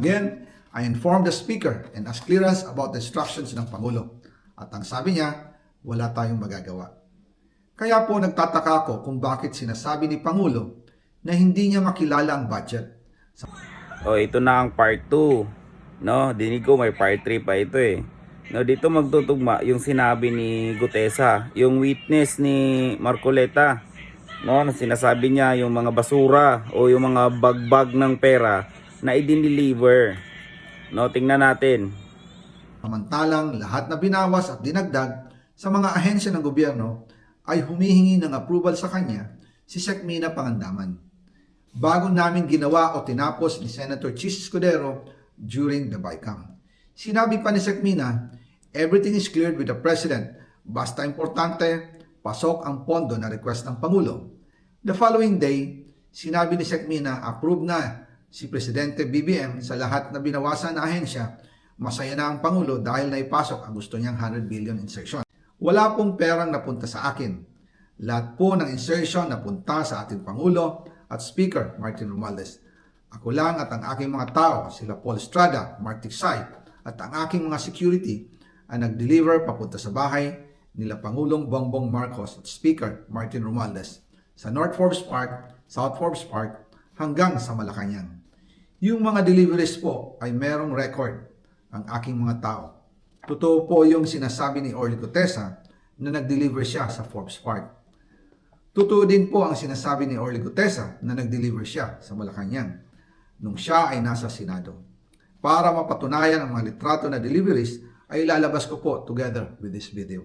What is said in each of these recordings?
Again, I informed the Speaker and asked clearance about the instructions ng Pangulo. At ang sabi niya, wala tayong magagawa. Kaya po nagtataka ako kung bakit sinasabi ni Pangulo na hindi niya makilala ang budget. O, ito na ang part 2. No, dinig ko may part 3 pa ito eh. No, dito magtutugma yung sinabi ni Gutesa, yung witness ni Marcoleta. No, na sinasabi niya yung mga basura o yung mga bagbag ng pera na i-deliver. No, tingnan natin. Samantalang lahat na binawas at dinagdag sa mga ahensya ng gobyerno ay humihingi ng approval sa kanya si Sekmina Pangandaman. Bago namin ginawa o tinapos ni Senator Chis Escudero during the BICAM. Sinabi pa ni Sekmina, everything is cleared with the President. Basta importante, pasok ang pondo na request ng Pangulo. The following day, sinabi ni Sekmina, approve na si Presidente BBM sa lahat na binawasan na ahensya Masaya na ang Pangulo dahil naipasok ang gusto niyang 100 billion insertion. Wala pong perang napunta sa akin. Lahat po ng insertion napunta sa ating Pangulo at Speaker Martin Romualdez. Ako lang at ang aking mga tao, sila Paul Estrada, Martic Sai, at ang aking mga security ay nag-deliver papunta sa bahay nila Pangulong Bongbong Marcos at Speaker Martin Romualdez sa North Forbes Park, South Forbes Park hanggang sa Malacanang. Yung mga deliveries po ay merong record ang aking mga tao. Totoo po yung sinasabi ni Orly Gutesa na nag-deliver siya sa Forbes Park. Totoo din po ang sinasabi ni Orly Gutesa na nag-deliver siya sa Malacanang nung siya ay nasa Senado. Para mapatunayan ang mga litrato na deliveries ay ilalabas ko po together with this video.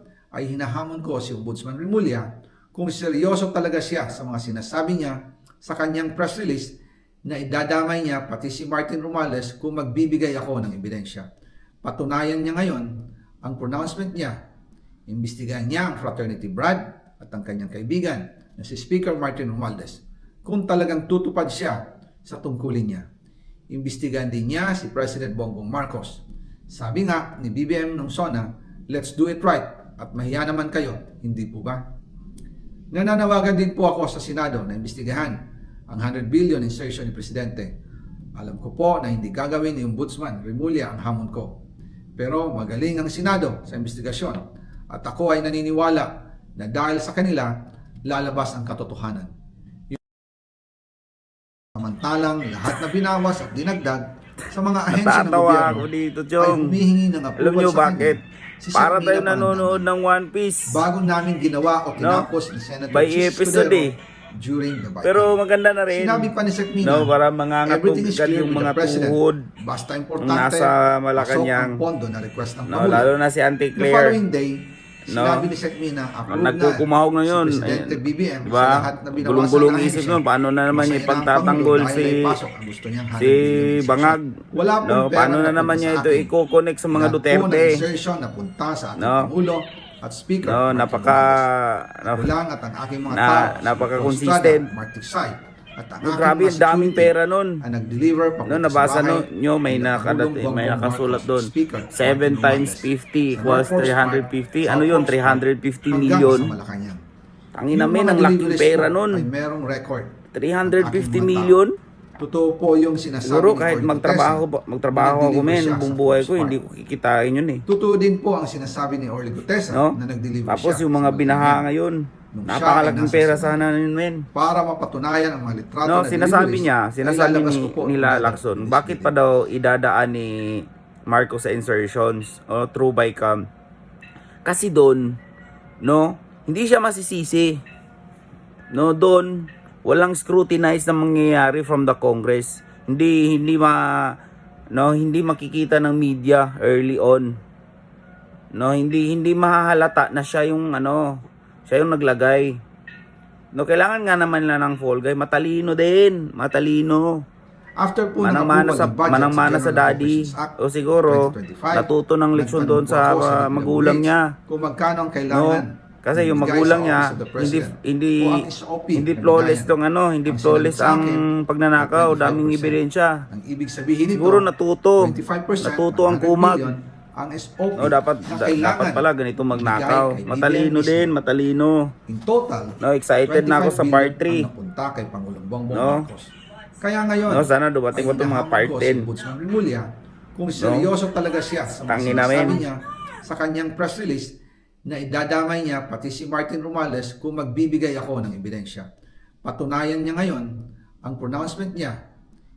ay hinahamon ko si Ombudsman Remulla kung seryoso talaga siya sa mga sinasabi niya sa kanyang press release na idadamay niya pati si Martin Romales kung magbibigay ako ng ebidensya. Patunayan niya ngayon ang pronouncement niya. Imbestigahan niya ang fraternity Brad at ang kanyang kaibigan na si Speaker Martin Romualdez kung talagang tutupad siya sa tungkulin niya. Imbestigahan din niya si President Bongbong Marcos. Sabi nga ni BBM ng SONA, let's do it right at mahiya naman kayo, hindi po ba? Nananawagan din po ako sa Senado na imbestigahan ang 100 billion insertion ni Presidente. Alam ko po na hindi gagawin ni Ombudsman Remulla ang hamon ko. Pero magaling ang Senado sa investigasyon at ako ay naniniwala na dahil sa kanila, lalabas ang katotohanan. Samantalang lahat na binawas at dinagdag sa mga ahensya ng gobyerno dito, ay humihingi ng approval sa bakit? kanya si Para tayo nanonood ng One Piece. Bago namin ginawa o tinapos ni Senator By Chis episode eh. during the Bible. Pero maganda na rin. Sinabi pa ni Sekmina, No, para mangangatog clear yung mga the tuhod. Basta importante, nasa Malacanang. pasok ang pondo na request ng No, lalo na si Auntie The Claire. following day, No. sinabi ni Sekmina, approve Nagkukumahog na yun. si Presidente Ayan. BBM Diba? sa lahat na binawasan Bulong-bulong na isip nun. Paano na naman niya na ipagtatanggol si- naipasok ang gusto niyang 100 Si Bangag. Wala pong No, pera paano na na naman niya ito i-connect sa mga Duterte? insertion na punta sa ating No. Pangulo at Speaker. No, Martin napaka no, Ako lang at ang aking mga Na- tao. napaka-consistent. Martic Sai. At ang aking grabe, ang daming pera nun. Ang nag-deliver papunta No, nabasa no, nyo may nakadat, Pangulong may nakasulat doon. Speaker 7 Martin times Romualdez. 50 Sa equals North Force 350. Park, Ano yun? Force 350 Park, million. Tangina Yung men, ang laking pera nun. Ay merong record. 350 Ang aking mga million? Totoo po yung sinasabi Siguro kahit magtrabaho, Gutesa magtrabaho ako men, sa buong buhay ko, hindi ko kikitain yun eh. Totoo din po ang sinasabi ni Orly Gutesa No? na nag-deliver Tapos siya yung sa mga binaha ngayon, Nung napakalaking pera sana yun men. Para mapatunayan ang mga litrato No, na sinasabi niya, sinasabi ni, po nila Lacson, bakit pa daw idadaan ni Marcos insertions o through by cam. Kasi doon, no, hindi siya masisisi. No, doon walang scrutinize na mangyayari from the Congress. Hindi hindi ma no, hindi makikita ng media early on. No, hindi hindi mahahalata na siya yung ano, siya yung naglagay. No, kailangan nga naman lang ng fall guy, matalino din, matalino. After po ng Manang-mana sa manang-mana sa daddy. O siguro 2025, natuto ng leksyon doon sa uh, magulang niya. Kung magkano ang No? Kasi yung magulang sa niya hindi hindi o ang SOP hindi flawless tong ano, hindi Ang flawless ang pagnanakaw, 25%. daming ebidensya. Ang ibig sabihin nito, Siguro natuto. 25% Natuto ang 100 kumag. ang SOP No, dapat na da- kailangan dapat pala ganito magnakaw. Matalino din, matalino. In total, No, excited na ako 25 sa part 3. ang napunta kay Pangulong Bongbong No? Marcos. Kaya ngayon, No, sana dumating pa itong mga part ko 10. Si Ombudsman Rimulya, kung seryoso talaga siya sa mga sinasabi niya sa kanyang press release na idadamay niya pati si Martin Romales kung magbibigay ako ng ebidensya. Patunayan niya ngayon ang pronouncement niya.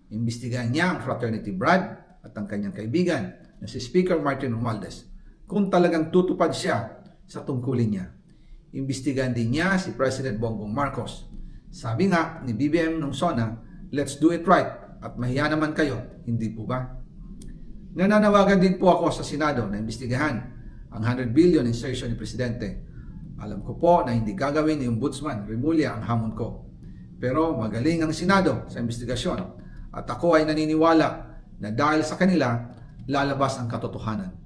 Imbestigahan niya ang fraternity Brad at ang kanyang kaibigan na si Speaker Martin Romualdez kung talagang tutupad siya sa tungkulin niya. Imbestigahan din niya si President Bongbong Marcos. Sabi nga ni BBM nung SONA, let's do it right at mahiya naman kayo, hindi po ba? Nananawagan din po ako sa Senado na imbestigahan ang 100 billion insertion ni Presidente. Alam ko po na hindi gagawin ni Ombudsman Remulla ang hamon ko. Pero magaling ang Senado sa investigasyon at ako ay naniniwala na dahil sa kanila lalabas ang katotohanan.